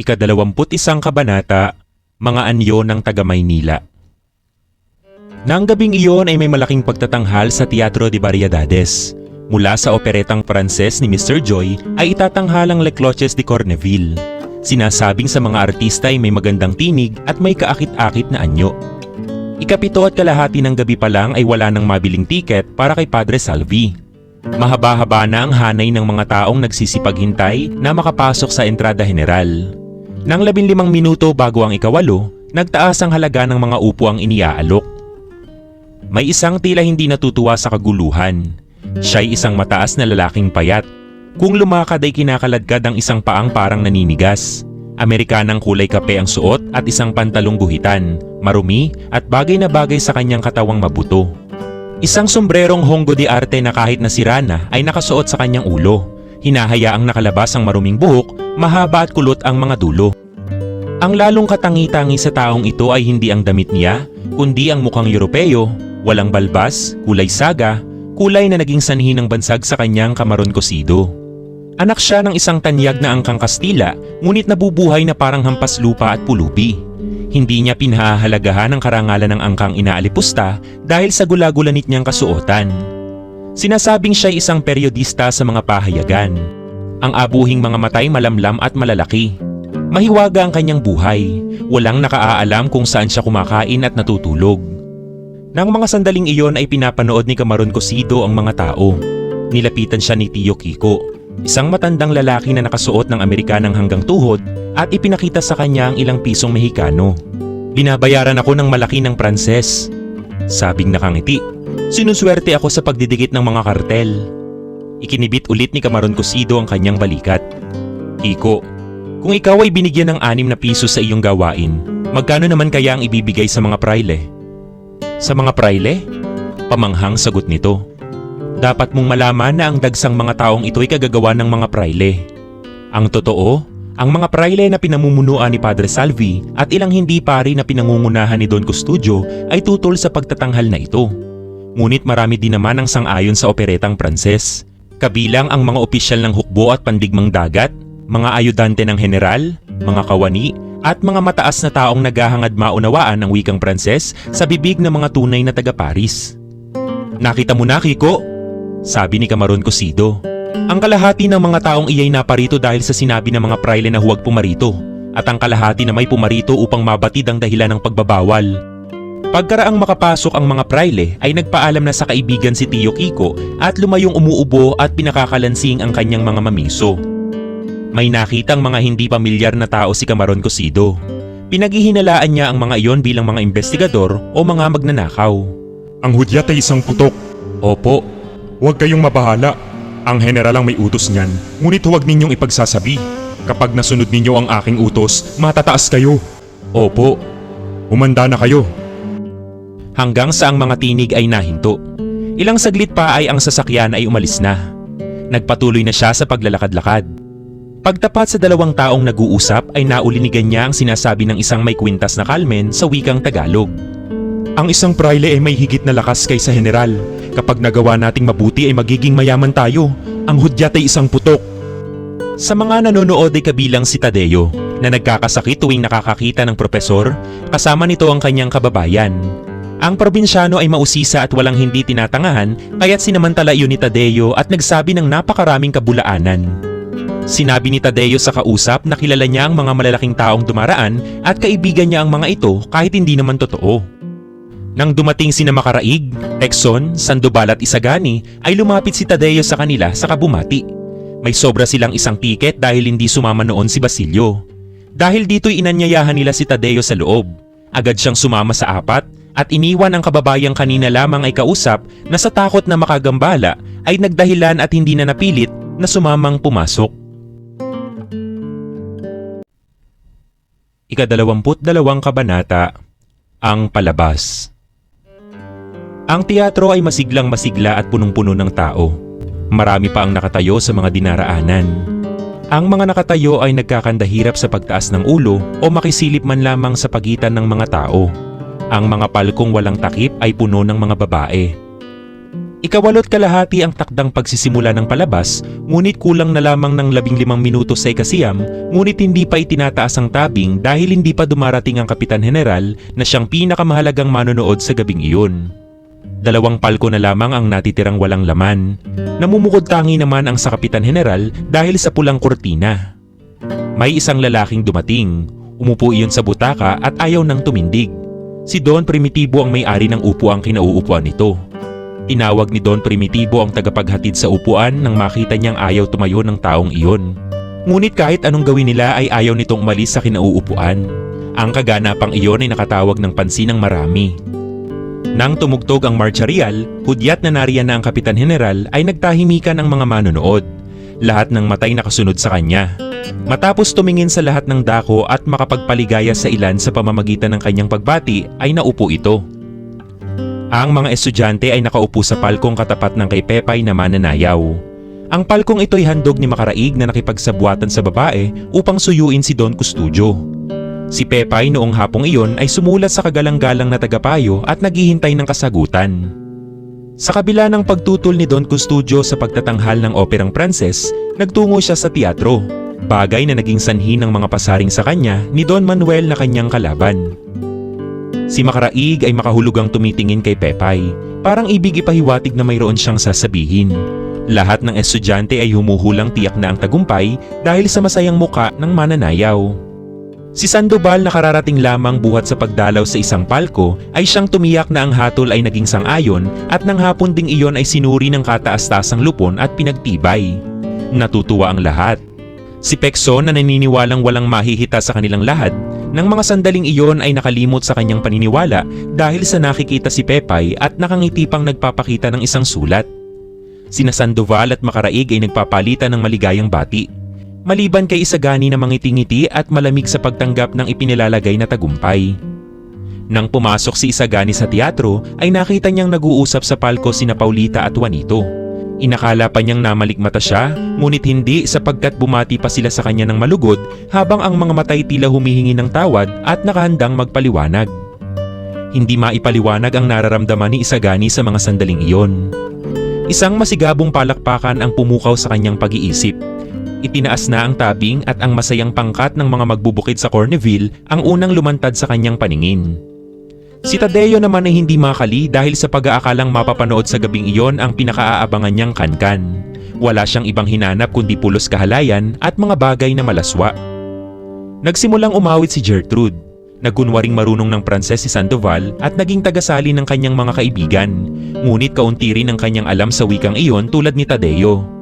Ikadalawamput isang kabanata, Mga Anyo ng Taga Maynila. Nang gabing iyon ay may malaking pagtatanghal sa Teatro de Variedades. Mula sa operetang Pranses ni Mr. Joy ay itatanghalang Le Cloches de Corneville. Sinasabing sa mga artista ay may magandang tinig at may kaakit-akit na anyo. Ikapito at kalahati ng gabi pa lang ay wala nang mabiling tiket para kay Padre Salvi. Mahaba-haba na ang hanay ng mga taong nagsisipaghintay na makapasok sa entrada general. Nang labinlimang minuto bago ang ikawalo, nagtaas ang halaga ng mga upo ang iniaalok. May isang tila hindi natutuwa sa kaguluhan. Siya'y isang mataas na lalaking payat. Kung lumakad ay kinakaladkad ang isang paang parang naninigas. Amerikanang kulay kape ang suot at isang pantalong guhitan, marumi at bagay na bagay sa kanyang katawang mabuto. Isang sombrerong honggo de arte na kahit nasira na ay nakasuot sa kanyang ulo. Hinahayaang nakalabas ang maruming buhok, mahaba at kulot ang mga dulo. Ang lalong katangi-tangi sa taong ito ay hindi ang damit niya, kundi ang mukhang Europeo, walang balbas, kulay saga, kulay na naging sanhi ng bansag sa kanyang kamaron kosido. Anak siya ng isang tanyag na angkang Kastila, ngunit nabubuhay na parang hampas lupa at pulubi. Hindi niya pinahahalagahan ang karangalan ng angkang inaalipusta dahil sa gulagulanit niyang kasuotan. Sinasabing siya'y isang periodista sa mga pahayagan. Ang abuhing mga matay malamlam at malalaki. Mahiwaga ang kanyang buhay. Walang nakaaalam kung saan siya kumakain at natutulog. Nang mga sandaling iyon ay pinapanood ni Camaron Cosido ang mga tao. Nilapitan siya ni Tio Kiko, isang matandang lalaki na nakasuot ng Amerikanang hanggang tuhod at ipinakita sa kanya ang ilang pisong Mexicano. Binabayaran ako ng malaki ng Pranses. Sabing nakangiti, sinuswerte ako sa pagdidikit ng mga kartel. Ikinibit ulit ni Camaron Cosido ang kanyang balikat. Kiko, kung ikaw ay binigyan ng anim na piso sa iyong gawain, magkano naman kaya ang ibibigay sa mga praile? Sa mga praile? Pamanghang sagot nito. Dapat mong malaman na ang dagsang mga taong ito ay kagagawa ng mga praile. Ang totoo, ang mga praile na pinamumunuan ni Padre Salvi at ilang hindi pari na pinangungunahan ni Don Custodio ay tutol sa pagtatanghal na ito. Ngunit marami din naman ang sang-ayon sa operetang Pranses. Kabilang ang mga opisyal ng hukbo at pandigmang dagat, mga ayudante ng general, mga kawani, at mga mataas na taong naghahangad maunawaan ng wikang Pranses sa bibig ng mga tunay na taga-Paris. Nakita mo na, Kiko? Sabi ni Camaron Cosido. Ang kalahati ng mga taong iyay naparito dahil sa sinabi ng mga praile na huwag pumarito at ang kalahati na may pumarito upang mabatid ang dahilan ng pagbabawal. Pagkaraang makapasok ang mga praile ay nagpaalam na sa kaibigan si Tio Kiko at lumayong umuubo at pinakakalansing ang kanyang mga mamiso. May nakitang mga hindi pamilyar na tao si Camaron Cosido. Pinaghihinalaan niya ang mga iyon bilang mga investigador o mga magnanakaw. Ang hudyat ay isang putok. Opo, Huwag kayong mabahala. Ang general ang may utos niyan, ngunit huwag ninyong ipagsasabi. Kapag nasunod ninyo ang aking utos, matataas kayo. opo, Humanda na kayo. Hanggang sa ang mga tinig ay nahinto. Ilang saglit pa ay ang sasakyan ay umalis na. Nagpatuloy na siya sa paglalakad-lakad. Pagtapat sa dalawang taong nag-uusap ay naulinigan niya ang sinasabi ng isang may kwintas na kalmen sa wikang Tagalog. Ang isang praile ay may higit na lakas kaysa general. Kapag nagawa nating mabuti ay magiging mayaman tayo. Ang hudyat ay isang putok. Sa mga nanonood ay kabilang si Tadeo na nagkakasakit tuwing nakakakita ng propesor, kasama nito ang kanyang kababayan. Ang probinsyano ay mausisa at walang hindi tinatangahan kaya't sinamantala iyon ni Tadeo at nagsabi ng napakaraming kabulaanan. Sinabi ni Tadeo sa kausap na kilala niya ang mga malalaking taong dumaraan at kaibigan niya ang mga ito kahit hindi naman totoo. Nang dumating sina Makaraig, Exxon, Sandoval at Isagani ay lumapit si Tadeo sa kanila sa kabumati. May sobra silang isang tiket dahil hindi sumama noon si Basilio. Dahil dito'y inanyayahan nila si Tadeo sa loob. Agad siyang sumama sa apat at iniwan ang kababayang kanina lamang ay kausap na sa takot na makagambala ay nagdahilan at hindi na napilit na sumamang pumasok. Ikadalawamput dalawang kabanata, Ang Palabas Ang teatro ay masiglang masigla at punong-puno ng tao. Marami pa ang nakatayo sa mga dinaraanan. Ang mga nakatayo ay nagkakandahirap sa pagtaas ng ulo o makisilip man lamang sa pagitan ng mga tao. Ang mga palkong walang takip ay puno ng mga babae. Ikawalot kalahati ang takdang pagsisimula ng palabas, ngunit kulang na lamang ng labing limang minuto sa ikasiyam, ngunit hindi pa itinataas ang tabing dahil hindi pa dumarating ang Kapitan General na siyang pinakamahalagang manonood sa gabing iyon. Dalawang palko na lamang ang natitirang walang laman. Namumukod tangi naman ang sa Kapitan General dahil sa pulang kurtina. May isang lalaking dumating. Umupo iyon sa butaka at ayaw nang tumindig. Si Don Primitibo ang may-ari ng upuang kinauupuan nito. Tinawag ni Don Primitibo ang tagapaghatid sa upuan nang makita niyang ayaw tumayo ng taong iyon. Ngunit kahit anong gawin nila ay ayaw nitong umalis sa kinauupuan. Ang kaganapang iyon ay nakatawag ng pansin ng marami. Nang tumugtog ang marcharial, hudyat na nariyan na ang Kapitan General ay nagtahimikan ang mga manonood. Lahat ng matay nakasunod sa kanya. Matapos tumingin sa lahat ng dako at makapagpaligaya sa ilan sa pamamagitan ng kanyang pagbati ay naupo ito. Ang mga estudyante ay nakaupo sa palkong katapat ng kay Pepay na mananayaw. Ang palkong ito ay handog ni Makaraig na nakipagsabwatan sa babae upang suyuin si Don Custodio. Si Pepay noong hapong iyon ay sumulat sa kagalang-galang na tagapayo at naghihintay ng kasagutan. Sa kabila ng pagtutol ni Don Custodio sa pagtatanghal ng operang Pranses, nagtungo siya sa teatro, bagay na naging sanhi ng mga pasaring sa kanya ni Don Manuel na kanyang kalaban. Si Makaraig ay makahulugang tumitingin kay Pepay, parang ibig ipahiwatig na mayroon siyang sasabihin. Lahat ng estudyante ay humuhulang tiyak na ang tagumpay dahil sa masayang muka ng mananayaw. Si Sandoval na kararating lamang buhat sa pagdalaw sa isang palko ay siyang tumiyak na ang hatol ay naging sangayon at nang hapon ding iyon ay sinuri ng kataas-tasang lupon at pinagtibay. Natutuwa ang lahat. Si Pekson na naniniwalang walang mahihita sa kanilang lahat, nang mga sandaling iyon ay nakalimot sa kanyang paniniwala dahil sa nakikita si Pepay at nakangiti pang nagpapakita ng isang sulat. Sina Sandoval at Makaraig ay nagpapalitan ng maligayang bati. Maliban kay Isagani na mangiti-ngiti at malamig sa pagtanggap ng ipinilalagay na tagumpay. Nang pumasok si Isagani sa teatro ay nakita niyang nag-uusap sa palko sina Paulita at Juanito. Inakala pa niyang namalikmata siya, ngunit hindi sapagkat bumati pa sila sa kanya ng malugod habang ang mga matay tila humihingi ng tawad at nakahandang magpaliwanag. Hindi maipaliwanag ang nararamdaman ni Isagani sa mga sandaling iyon. Isang masigabong palakpakan ang pumukaw sa kanyang pag-iisip. Itinaas na ang tabing at ang masayang pangkat ng mga magbubukid sa Corneville ang unang lumantad sa kanyang paningin. Si Tadeo naman ay hindi makali dahil sa pag-aakalang mapapanood sa gabing iyon ang pinakaaabangan niyang kankan. Wala siyang ibang hinanap kundi pulos kahalayan at mga bagay na malaswa. Nagsimulang umawit si Gertrude. Nagkunwaring marunong ng Pranses si Sandoval at naging tagasali ng kanyang mga kaibigan. Ngunit kaunti rin ang kanyang alam sa wikang iyon tulad ni Tadeo.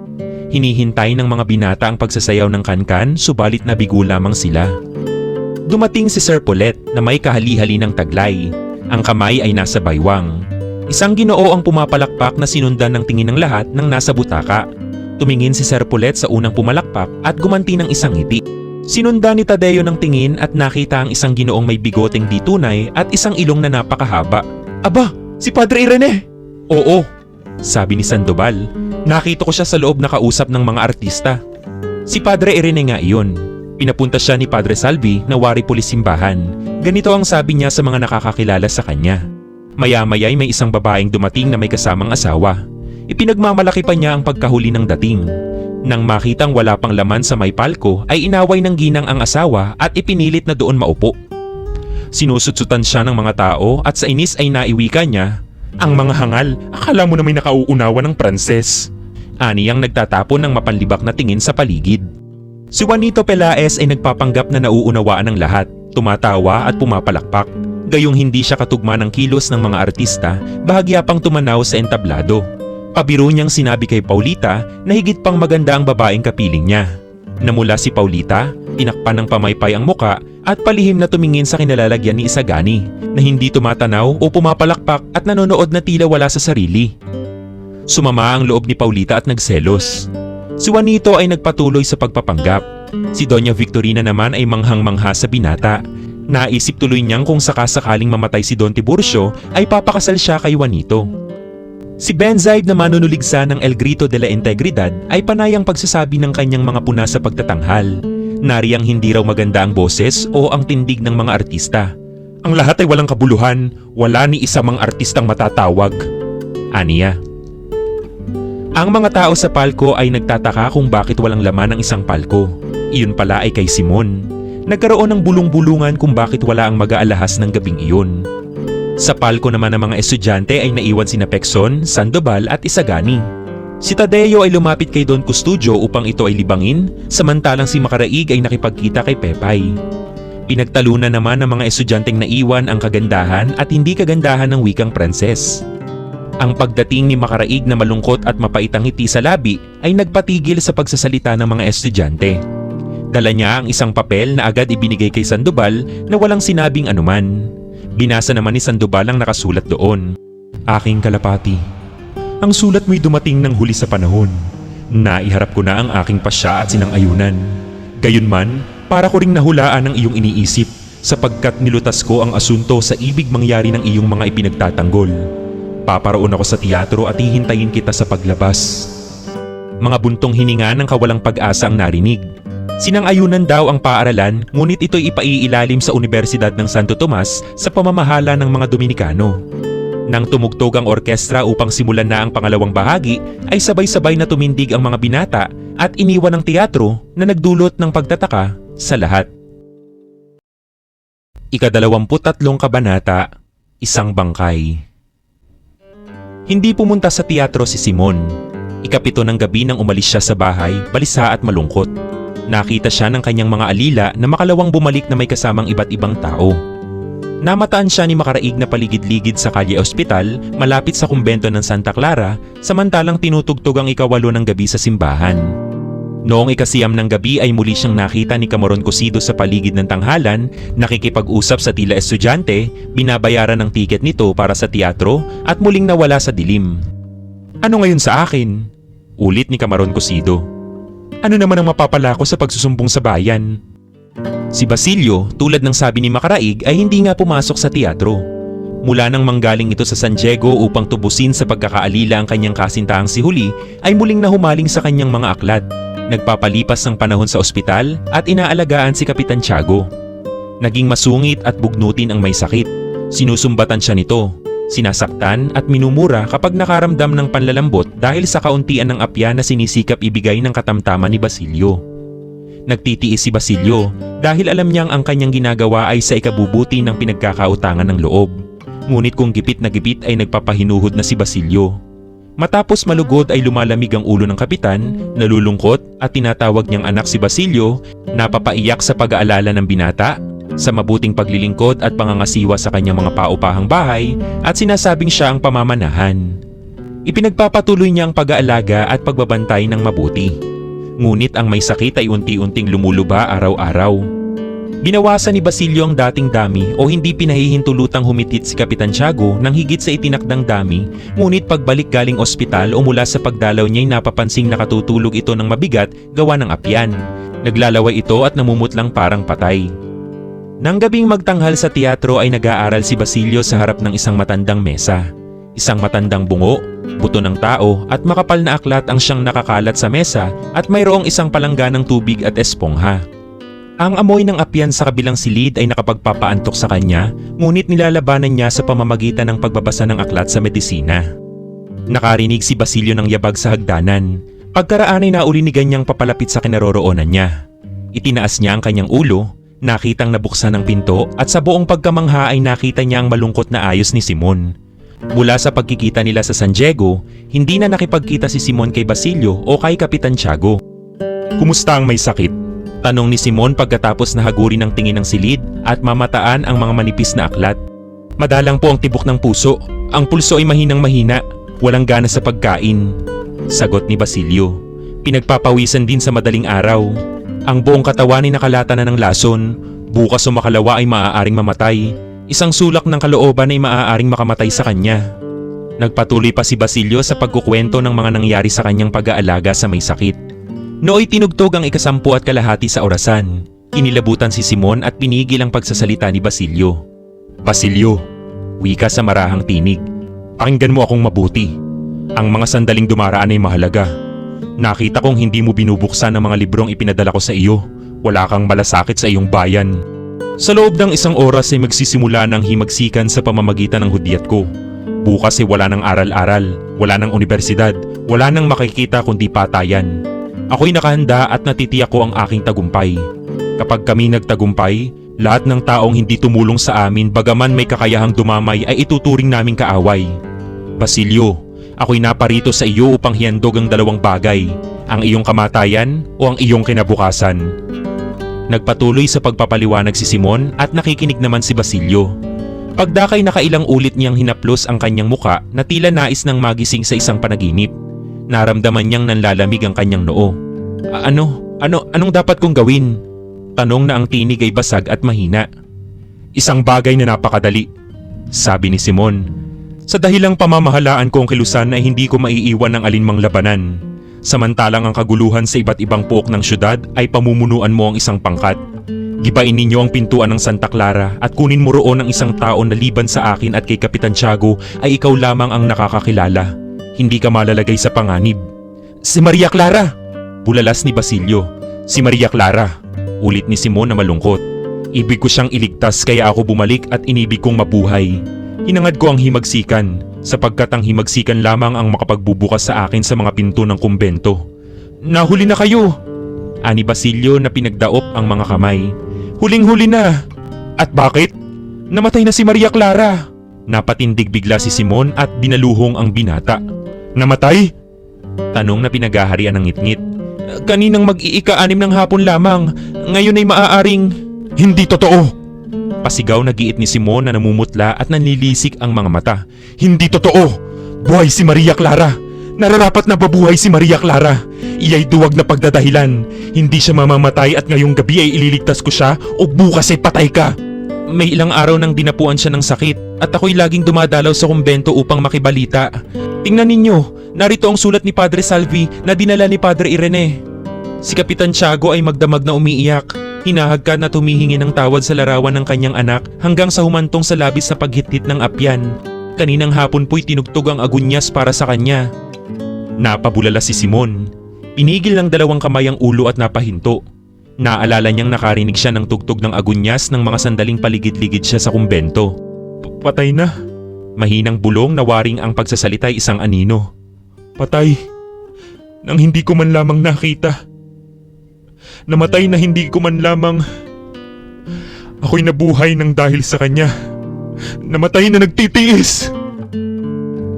Hinihintay ng mga binata ang pagsasayaw ng kankan subalit nabigo lamang sila. Dumating si Sir Paulette na may kahali-hali ng taglay. Ang kamay ay nasa baywang. Isang ginoo ang pumapalakpak na sinundan ng tingin ng lahat ng nasa butaka. Tumingin si Sir Paulette sa unang pumalakpak at gumanti ng isang ngiti. Sinundan ni Tadeo ng tingin at nakita ang isang ginoong may bigoteng di tunay at isang ilong na napakahaba. Aba, si Padre Irene! Oo, sabi ni Sandoval. Nakita ko siya sa loob na kausap ng mga artista. Si Padre Irene nga iyon. Pinapunta siya ni Padre Salvi na wari pulis simbahan. Ganito ang sabi niya sa mga nakakakilala sa kanya. Maya-maya'y may isang babaeng dumating na may kasamang asawa. Ipinagmamalaki pa niya ang pagkahuli ng dating. Nang makitang wala pang laman sa may palko ay inaway ng ginang ang asawa at ipinilit na doon maupo. Sinusutsutan siya ng mga tao at sa inis ay naiwika niya, Ang mga hangal, akala mo na may nakauunawa ng Pranses. Ani ang nagtatapon ng mapanlibak na tingin sa paligid. Si Juanito Pelaez ay nagpapanggap na nauunawaan ng lahat, tumatawa at pumapalakpak. Gayong hindi siya katugma ng kilos ng mga artista, bahagya pang tumanaw sa entablado. Pabiro niyang sinabi kay Paulita na higit pang maganda ang babaeng kapiling niya. Namula si Paulita, tinakpan ng pamaypay ang muka at palihim na tumingin sa kinalalagyan ni Isagani na hindi tumatanaw o pumapalakpak at nanonood na tila wala sa sarili. Sumama ang loob ni Paulita at nagselos. Si Juanito ay nagpatuloy sa pagpapanggap. Si Doña Victorina naman ay manghang-mangha sa binata. Naisip tuloy niyang kung sakasakaling mamatay si Don Tiburcio ay papakasal siya kay Juanito. Si Benzaib na manunuligsa ng El Grito de la Integridad ay panayang pagsasabi ng kanyang mga puna sa pagtatanghal. Nariyang hindi raw maganda ang boses o ang tindig ng mga artista. Ang lahat ay walang kabuluhan, wala ni isa mang artistang matatawag. Aniya. Ang mga tao sa palko ay nagtataka kung bakit walang laman ang isang palko. Iyon pala ay kay Simon. Nagkaroon ng bulong-bulungan kung bakit wala ang mag-aalahas ng gabing iyon. Sa palko naman ng mga estudyante ay naiwan sina Pekson, Sandoval at Isagani. Si Tadeo ay lumapit kay Don Custodio upang ito ay libangin, samantalang si Makaraig ay nakipagkita kay Pepay. Pinagtalunan naman ng mga estudyanteng naiwan ang kagandahan at hindi kagandahan ng wikang Pranses. Ang pagdating ni Makaraig na malungkot at mapait ang ngiti sa labi ay nagpatigil sa pagsasalita ng mga estudyante. Dala niya ang isang papel na agad ibinigay kay Sandoval na walang sinabing anuman. Binasa naman ni Sandoval ang nakasulat doon. Aking kalapati, ang sulat mo'y dumating ng huli sa panahon. Naiharap ko na ang aking pasya at sinang-ayunan. Gayunman, para ko ring nahulaan ang iyong iniisip sapagkat nilutas ko ang asunto sa ibig mangyari ng iyong mga ipinagtatanggol. Paparoon ako sa teatro at hihintayin kita sa paglabas. Mga buntong hininga ng kawalang pag-asa ang narinig. Sinang-ayunan daw ang paaralan ngunit ito'y ipaiilalim sa Universidad ng Santo Tomas sa pamamahala ng mga Dominikano. Nang tumugtog ang orkestra upang simulan na ang pangalawang bahagi, ay sabay-sabay na tumindig ang mga binata at iniwan ang teatro na nagdulot ng pagtataka sa lahat. Ikadalawamput-tatlong kabanata, Isang Bangkay Hindi pumunta sa teatro si Simon. Ikapito ng gabi nang umalis siya sa bahay, balisa at malungkot. Nakita siya ng kanyang mga alila na makalawang bumalik na may kasamang iba't ibang tao. Namataan siya ni makaraig na paligid-ligid sa Kalye Ospital malapit sa kumbento ng Santa Clara samantalang tinutugtog ang ikawalo ng gabi sa simbahan. Noong ikasiyam ng gabi ay muli siyang nakita ni Camoron Cosido sa paligid ng tanghalan, nakikipag-usap sa tila estudyante, binabayaran ng tiket nito para sa teatro at muling nawala sa dilim. Ano ngayon sa akin? Ulit ni Camoron Cosido. Ano naman ang mapapala ko sa pagsusumbong sa bayan? Si Basilio, tulad ng sabi ni Makaraig, ay hindi nga pumasok sa teatro. Mula nang manggaling ito sa San Diego upang tubusin sa pagkakaalila ang kanyang kasintahang si Huli, ay muling nahumaling sa kanyang mga aklat. Nagpapalipas ng panahon sa ospital at inaalagaan si Kapitan Tiago. Naging masungit at bugnutin ang may sakit. Sinusumbatan siya nito. Sinasaktan at minumura kapag nakaramdam ng panlalambot dahil sa kauntian ng apya na sinisikap ibigay ng katamtaman ni Basilio. Nagtitiis si Basilio dahil alam niyang ang kanyang ginagawa ay sa ikabubuti ng pinagkakautangan ng loob. Ngunit kung gipit na gipit ay nagpapahinuhod na si Basilio. Matapos malugod ay lumalamig ang ulo ng kapitan, nalulungkot at tinatawag niyang anak si Basilio, napapaiyak sa pag-aalala ng binata, sa mabuting paglilingkod at pangangasiwa sa kanyang mga paupahang bahay at sinasabing siya ang pamamanahan. Ipinagpapatuloy niya ang pag-aalaga at pagbabantay ng mabuti. Ngunit ang may sakit ay unti-unting lumuluba araw-araw. Binawasan ni Basilio ang dating dami o hindi pinahihintulutang humitit si Kapitan Tiago nang higit sa itinakdang dami, ngunit pagbalik galing ospital o mula sa pagdalaw niya'y napapansing nakatutulog ito ng mabigat gawa ng apyan. Naglalaway ito at namumutlang parang patay. Nang gabing magtanghal sa teatro ay nag-aaral si Basilio sa harap ng isang matandang mesa. Isang matandang bungo, buto ng tao at makapal na aklat ang siyang nakakalat sa mesa at mayroong isang palangganang tubig at espongha. Ang amoy ng apyan sa kabilang silid ay nakapagpapaantok sa kanya, ngunit nilalabanan niya sa pamamagitan ng pagbabasa ng aklat sa medisina. Nakarinig si Basilio ng yabag sa hagdanan. Pagkaraan ay naulinigan niyang papalapit sa kinaroroonan niya. Itinaas niya ang kanyang ulo, nakitang nabuksan ang pinto at sa buong pagkamangha ay nakita niya ang malungkot na ayos ni Simon. Mula sa pagkikita nila sa San Diego, hindi na nakipagkita si Simon kay Basilio o kay Kapitan Tiago. Kumusta ang may sakit? Tanong ni Simon pagkatapos na hagurin ng tingin ng silid at mamataan ang mga manipis na aklat. Madalang po ang tibok ng puso. Ang pulso ay mahinang mahina. Walang gana sa pagkain. Sagot ni Basilio. Pinagpapawisan din sa madaling araw. Ang buong katawan ay nakalata na ng lason. Bukas o makalawa ay maaaring mamatay. Isang sulak ng kalooban ay maaaring makamatay sa kanya. Nagpatuloy pa si Basilio sa pagkukwento ng mga nangyari sa kanyang pag-aalaga sa may sakit. Nooy tinugtog ang ikasampu at kalahati sa orasan. Inilabutan si Simon at pinigil ang pagsasalita ni Basilio. Basilio, Wika sa marahang tinig. pakinggan mo akong mabuti. Ang mga sandaling dumaraan ay mahalaga. Nakita kong hindi mo binubuksan ang mga librong ipinadala ko sa iyo. Wala kang malasakit sa iyong bayan. Sa loob ng isang oras ay magsisimula ng himagsikan sa pamamagitan ng hudyat ko. Bukas ay wala ng aral-aral, wala ng universidad, Wala nang makikita kundi patayan. Ako'y nakahanda at natitiyak ko ang aking tagumpay. Kapag kami nagtagumpay, lahat ng taong hindi tumulong sa amin bagaman may kakayahang dumamay ay ituturing naming kaaway. Basilio, ako'y naparito sa iyo upang hiandog ang dalawang bagay, ang iyong kamatayan o ang iyong kinabukasan. Nagpatuloy sa pagpapaliwanag si Simon at nakikinig naman si Basilio. Pagdakay nakailang ulit niyang hinaplos ang kanyang muka na tila nais ng magising sa isang panaginip. Naramdaman niyang nanlalamig ang kanyang noo. "A- ano? Ano? Anong dapat kong gawin? Tanong na ang tinig ay basag at mahina. Isang bagay na napakadali, sabi ni Simon. Sa dahilang pamamahalaan ko ang kilusan ay hindi ko maiiwan ng alinmang labanan. Samantalang ang kaguluhan sa iba't ibang pook ng syudad ay pamumunuan mo ang isang pangkat. Gibain ninyo ang pintuan ng Santa Clara at kunin mo roon ang isang tao na liban sa akin at kay Kapitan Tiago ay ikaw lamang ang nakakakilala. Hindi ka malalagay sa panganib. Si Maria Clara! Bulalas ni Basilio. Si Maria Clara. Ulit ni Simon na malungkot. Ibig ko siyang iligtas kaya ako bumalik at inibig kong mabuhay. Hinangad ko ang himagsikan sapagkat ang himagsikan lamang ang makapagbubukas sa akin sa mga pinto ng kumbento. Nahuli na kayo! Ani Basilio na pinagdaop ang mga kamay. Huling-huli na! At bakit? Namatay na si Maria Clara! Napatindig bigla si Simon at binaluhong ang binata. Namatay? Tanong na pinagaharian ng ngitngit. Kaninang mag-iika-anim ng hapon lamang, ngayon ay maaaring... Hindi totoo! Pasigaw na giit ni Simon na namumutla at nanlilisik ang mga mata. Hindi totoo! Buhay si Maria Clara! Nararapat na babuhay si Maria Clara! Iya'y duwag na pagdadahilan. Hindi siya mamamatay at ngayong gabi ay ililigtas ko siya o bukas ay patay ka! May ilang araw nang dinapuan siya ng sakit at ako'y laging dumadalaw sa kumbento upang makibalita. Tingnan ninyo, narito ang sulat ni Padre Salvi na dinala ni Padre Irene. Si Kapitan Tiago ay magdamag na umiiyak. Hinahagkan na tumihingi ng tawad sa larawan ng kanyang anak hanggang sa humantong sa labis na paghitit ng apyan. Kaninang hapon po'y tinugtog ang agunyas para sa kanya. Napabulala si Simon. Pinigil ng dalawang kamay ang ulo at napahinto. Naalala niyang nakarinig siya ng tugtog ng agunyas ng mga sandaling paligid-ligid siya sa kumbento. "P- Patay na. Mahinang bulong na waring ang pagsasalita isang anino. Patay. Nang hindi ko man lamang nakita. Namatay na hindi ko man lamang... Ako'y nabuhay ng dahil sa kanya. Namatay na nagtitiis!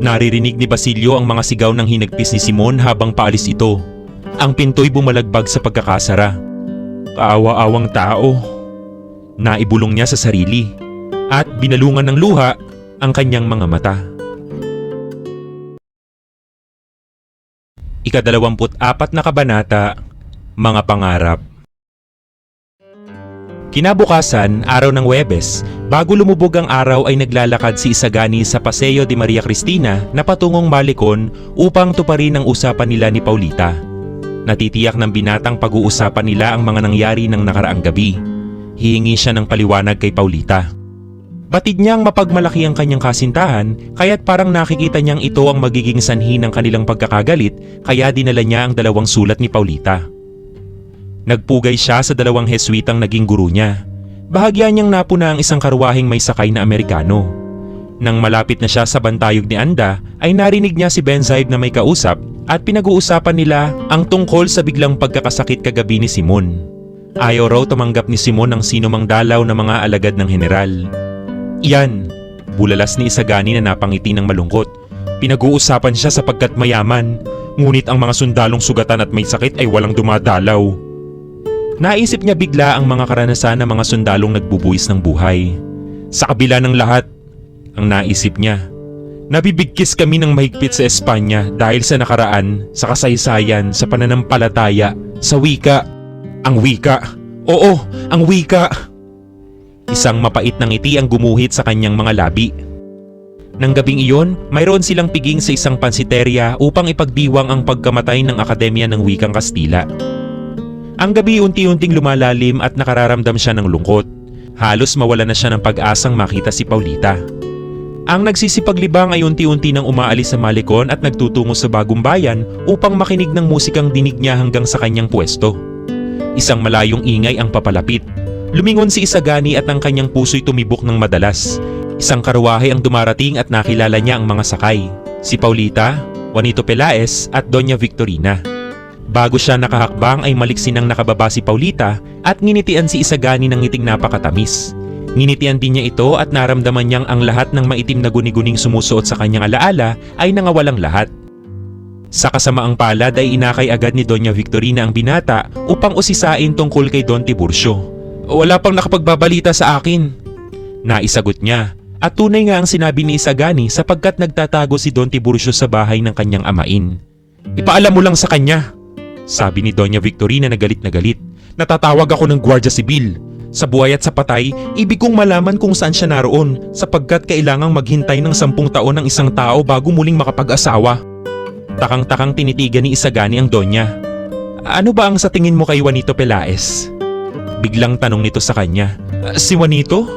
Naririnig ni Basilio ang mga sigaw ng hinagpis ni Simon habang paalis ito. Ang pinto'y bumalagbag sa pagkakasara. Kaawa-awang tao. Naibulong niya sa sarili at binalungan ng luha ang kanyang mga mata. Ikadalawamput apat na kabanata, Mga Pangarap Kinabukasan, araw ng Webes, bago lumubog ang araw ay naglalakad si Isagani sa Paseo de Maria Cristina na patungong Malikon upang tuparin ang usapan nila ni Paulita. Natitiyak ng binatang pag-uusapan nila ang mga nangyari ng nakaraang gabi. Hihingi siya ng paliwanag kay Paulita. Batid niyang mapagmalaki ang kanyang kasintahan kaya't parang nakikita niyang ito ang magiging sanhi ng kanilang pagkakagalit kaya dinala niya ang dalawang sulat ni Paulita. Nagpugay siya sa dalawang Heswitang naging guru niya. Bahagya niyang napuna ang isang karwaheng may sakay na Amerikano. Nang malapit na siya sa bantayog ni Anda, ay narinig niya si Benzaib na may kausap at pinag-uusapan nila ang tungkol sa biglang pagkakasakit kagabi ni Simon. Ayaw raw tumanggap ni Simon ang sino mang dalaw na mga alagad ng general. Iyan, bulalas ni Isagani na napangiti ng malungkot. Pinag-uusapan siya sapagkat mayaman, ngunit ang mga sundalong sugatan at may sakit ay walang dumadalaw. Naisip niya bigla ang mga karanasan ng mga sundalong nagbubuwis ng buhay. Sa kabila ng lahat, ang naisip niya, nabibigkis kami ng mahigpit sa Espanya dahil sa nakaraan, sa kasaysayan, sa pananampalataya, sa wika. Ang wika. Oo, ang wika. Isang mapait na ngiti ang gumuhit sa kanyang mga labi. Nang gabing iyon, mayroon silang piging sa isang pansiteria upang ipagdiwang ang pagkamatay ng Akademya ng Wikang Kastila. Ang gabi unti-unting lumalalim at nakararamdam siya ng lungkot. Halos mawala na siya ng pag-asang makita si Paulita. Ang nagsisipaglibang ay unti-unti nang umaalis sa malikon at nagtutungo sa bagong bayan upang makinig ng musikang dinig niya hanggang sa kanyang pwesto. Isang malayong ingay ang papalapit. Lumingon si Isagani at ang kanyang puso'y tumibok ng madalas. Isang karwahe ang dumarating at nakilala niya ang mga sakay. Si Paulita, Juanito Pelaez at Doña Victorina. Bago siya nakahakbang ay maliksin ang nakababa si Paulita at nginitian si Isagani ng ngiting napakatamis. Nginitian din niya ito at naramdaman niyang ang lahat ng maitim na guni-guning sumusuot sa kanyang alaala ay nangawalang lahat. Sa kasamaang palad ay inakay agad ni Doña Victorina ang binata upang usisain tungkol kay Don Tiburcio. Wala pang nakapagbabalita sa akin. Naisagot niya at tunay nga ang sinabi ni Isagani sapagkat nagtatago si Don Tiburcio sa bahay ng kanyang amain. Ipaalam mo lang sa kanya. Sabi ni Doña Victorina na galit na galit. Natatawag ako ng Guardia Sibil. Sa buhay at sa patay, ibig kong malaman kung saan siya naroon sapagkat kailangang maghintay ng sampung taon ng isang tao bago muling makapag-asawa. Takang-takang tinitigan ni Isagani ang Donya. Ano ba ang sa tingin mo kay Juanito Pelaez? Biglang tanong nito sa kanya. "Ah, Si Juanito?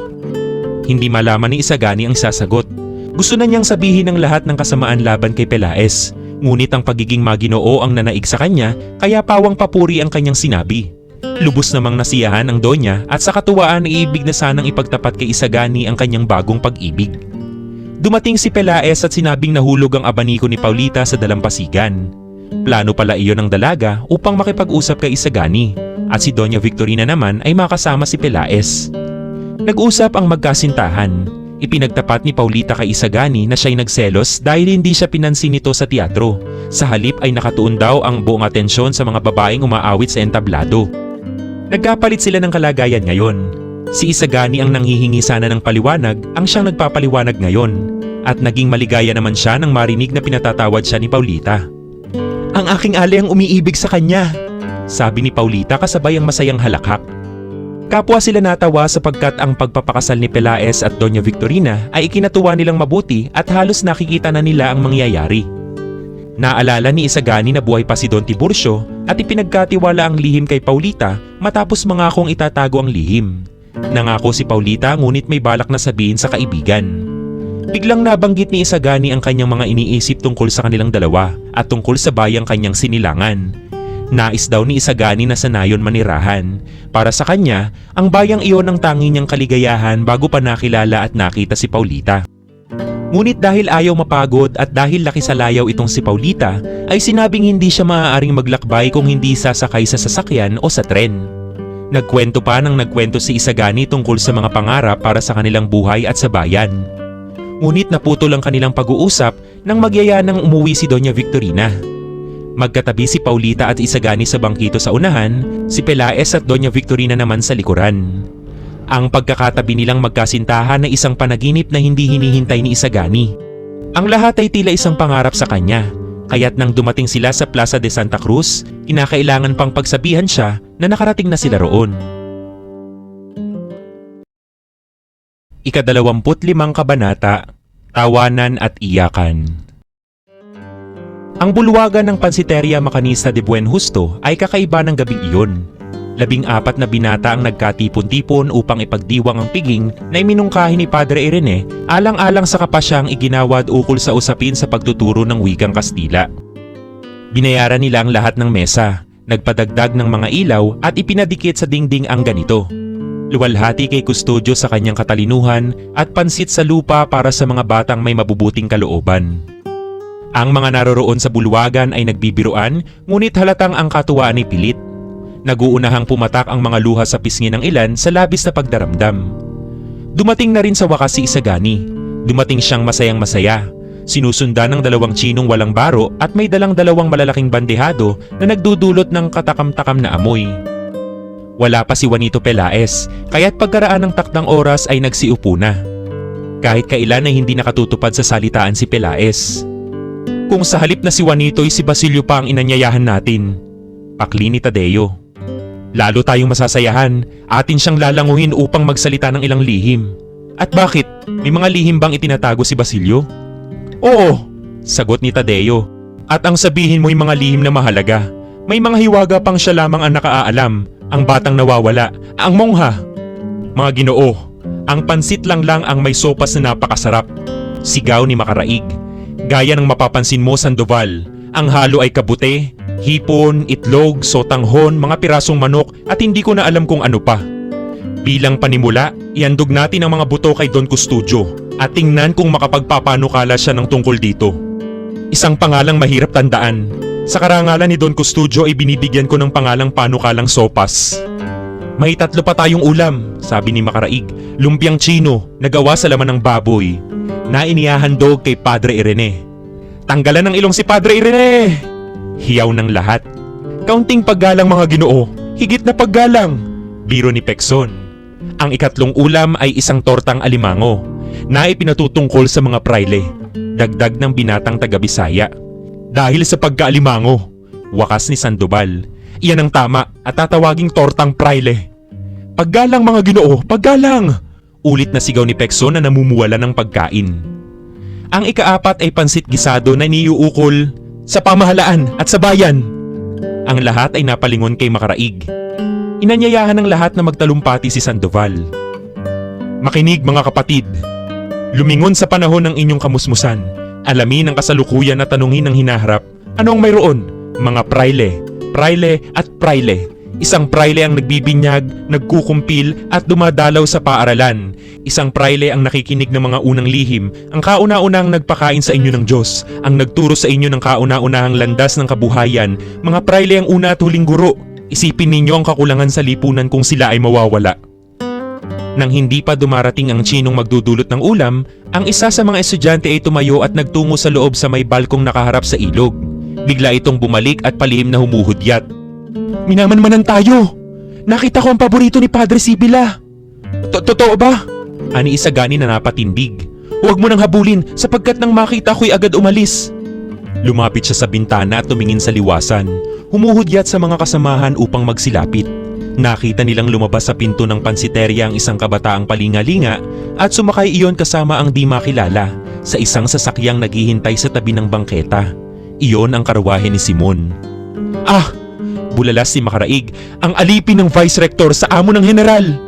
Hindi malaman ni Isagani ang sasagot. Gusto na niyang sabihin ng lahat ng kasamaan laban kay Pelaez. Ngunit ang pagiging maginoo ang nanaig sa kanya kaya pawang papuri ang kanyang sinabi. Lubos namang nasiyahan ang Donya at sa katuwaan ay ibig na sanang ipagtapat kay Isagani ang kanyang bagong pag-ibig. Dumating si Pelaez at sinabing nahulog ang abaniko ni Paulita sa dalampasigan. Plano pala iyon ng dalaga upang makipag-usap kay Isagani at si Doña Victorina naman ay makasama si Pelaez. Nag-usap ang magkasintahan. Ipinagtapat ni Paulita kay Isagani na siya'y nagselos dahil hindi siya pinansin nito sa teatro. Sa halip ay nakatuon daw ang buong atensyon sa mga babaeng umaawit sa entablado. Nagkapalit sila ng kalagayan ngayon. Si Isagani ang nanghihingi sana ng paliwanag ang siyang nagpapaliwanag ngayon at naging maligaya naman siya nang marinig na pinatatawad siya ni Paulita. Ang aking ali ang umiibig sa kanya, sabi ni Paulita kasabay ang masayang halakhak. Kapwa sila natawa sapagkat ang pagpapakasal ni Pelaez at Doña Victorina ay ikinatuwa nilang mabuti at halos nakikita na nila ang mangyayari. Naalala ni Isagani na buhay pa si Don Tiburcio at ipinagkatiwala ang lihim kay Paulita matapos mangakong itatago ang lihim. Nangako si Paulita ngunit may balak na sabihin sa kaibigan. Biglang nabanggit ni Isagani ang kanyang mga iniisip tungkol sa kanilang dalawa at tungkol sa bayang kanyang sinilangan. Nais daw ni Isagani na sanayon manirahan. Para sa kanya, ang bayang iyon ang tangi niyang kaligayahan bago pa nakilala at nakita si Paulita. Ngunit dahil ayaw mapagod at dahil laki sa layaw itong si Paulita, ay sinabing hindi siya maaaring maglakbay kung hindi sasakay sa sasakyan o sa tren. Nagkwento pa ng nagkwento si Isagani tungkol sa mga pangarap para sa kanilang buhay at sa bayan. Ngunit naputol ang kanilang pag-uusap nang magyaya ng umuwi si Doña Victorina. Magkatabi si Paulita at Isagani sa bangkito sa unahan, si Pelaez at Doña Victorina naman sa likuran. Ang pagkakatabi nilang magkasintahan na isang panaginip na hindi hinihintay ni Isagani. Ang lahat ay tila isang pangarap sa kanya, kaya't nang dumating sila sa Plaza de Santa Cruz, kinakailangan pang pagsabihan siya na nakarating na sila roon. Ikadalawamput limang kabanata, Tawanan at Iyakan Ang bulwagan ng Pansiteria Macanista de Buen Justo ay kakaiba ng gabing iyon. Labing apat na binata ang nagkatipon-tipon upang ipagdiwang ang piging na iminungkahi ni Padre Irene alang-alang sa kapasyang iginawad ukol sa usapin sa pagtuturo ng wikang Kastila. Binayaran nila ang lahat ng mesa, nagpadagdag ng mga ilaw at ipinadikit sa dingding ang ganito. Luwalhati kay kustodyo sa kanyang katalinuhan at pansit sa lupa para sa mga batang may mabubuting kalooban. Ang mga naroroon sa bulwagan ay nagbibiruan ngunit halatang ang katuwaan ay pilit. Naguunahang pumatak ang mga luha sa pisngi ng ilan sa labis na pagdaramdam. Dumating na rin sa wakas si Isagani. Dumating siyang masayang masaya. Sinusundan ng dalawang chinong walang baro at may dalang dalawang malalaking bandehado na nagdudulot ng katakam-takam na amoy. Wala pa si Juanito Pelaez, kaya't pagkaraan ng takdang oras ay nagsiupo na. Kahit kailan ay hindi nakatutupad sa salitaan si Pelaez. Kung sa halip na si Juanito ay si Basilio pa ang inanyayahan natin. Pakli ni Tadeo. Lalo tayong masasayahan, atin siyang lalanguhin upang magsalita ng ilang lihim. At bakit? May mga lihim bang itinatago si Basilio? Oo, sagot ni Tadeo. At ang sabihin mo'y mga lihim na mahalaga. May mga hiwaga pang siya lamang ang nakaalam, ang batang nawawala, ang mongha. Mga ginoo, ang pansit lang lang ang may sopas na napakasarap. Sigaw ni Makaraig. Gaya ng mapapansin mo Sandoval, ang halo ay kabute, hipon, itlog, sotanghon, mga pirasong manok at hindi ko na alam kung ano pa. Bilang panimula, iandog natin ang mga buto kay Don Custodio at tingnan kung makapagpapanukala siya ng tungkol dito. Isang pangalang mahirap tandaan. Sa karangalan ni Don Custodio ay binibigyan ko ng pangalang panukalang sopas. May tatlo pa tayong ulam, sabi ni Makaraig. Lumpiang chino, nagawa sa laman ng baboy, na inihahandog kay Padre Irene. Tanggalan ng ilong si Padre Irene! Hiyaw ng lahat. Kaunting paggalang mga ginoo, higit na paggalang. Biro ni Pekson. Ang ikatlong ulam ay isang tortang alimango na ipinatutungkol sa mga praile. Dagdag ng binatang taga-Bisaya. Dahil sa pagkaalimango, wakas ni Sandoval. Iyan ang tama at tatawaging tortang praile. Paggalang mga ginoo, paggalang! Ulit na sigaw ni Pekson na namumuwala ng pagkain. Ang ikaapat ay pansit gisado na niuukol sa pamahalaan at sa bayan. Ang lahat ay napalingon kay Makaraig. Inanyayahan ng lahat na magtalumpati si Sandoval. Makinig mga kapatid. Lumingon sa panahon ng inyong kamusmusan. Alamin ang kasalukuyan at tanungin ang hinaharap. Ano ang mayroon? Mga praile, praile at praile. Isang praile ang nagbibinyag, nagkukumpil at dumadalaw sa paaralan. Isang praile ang nakikinig ng mga unang lihim, ang kauna-unang nagpakain sa inyo ng Diyos, ang nagturo sa inyo ng kauna-unahang landas ng kabuhayan. Mga praile ang una at huling guro. Isipin ninyo ang kakulangan sa lipunan kung sila ay mawawala. Nang hindi pa dumarating ang chinong magdudulot ng ulam, ang isa sa mga estudyante ay tumayo at nagtungo sa loob sa may balkong nakaharap sa ilog. Bigla itong bumalik at palihim na humuhudyat. Minamanmanan tayo! Nakita ko ang paborito ni Padre Sibila! Totoo ba? Ani Isagani na napatindig. Huwag mo nang habulin sapagkat nang makita ko'y agad umalis. Lumapit siya sa bintana at tumingin sa liwasan. Humuhudyat sa mga kasamahan upang magsilapit. Nakita nilang lumabas sa pinto ng pansiterya ang isang kabataang palingalinga at sumakay iyon kasama ang di makilala sa isang sasakyang naghihintay sa tabi ng bangketa. Iyon ang karwahe ni Simon. Ah! Bulalas si Makaraig, ang alipin ng Vice Rector sa amo ng General!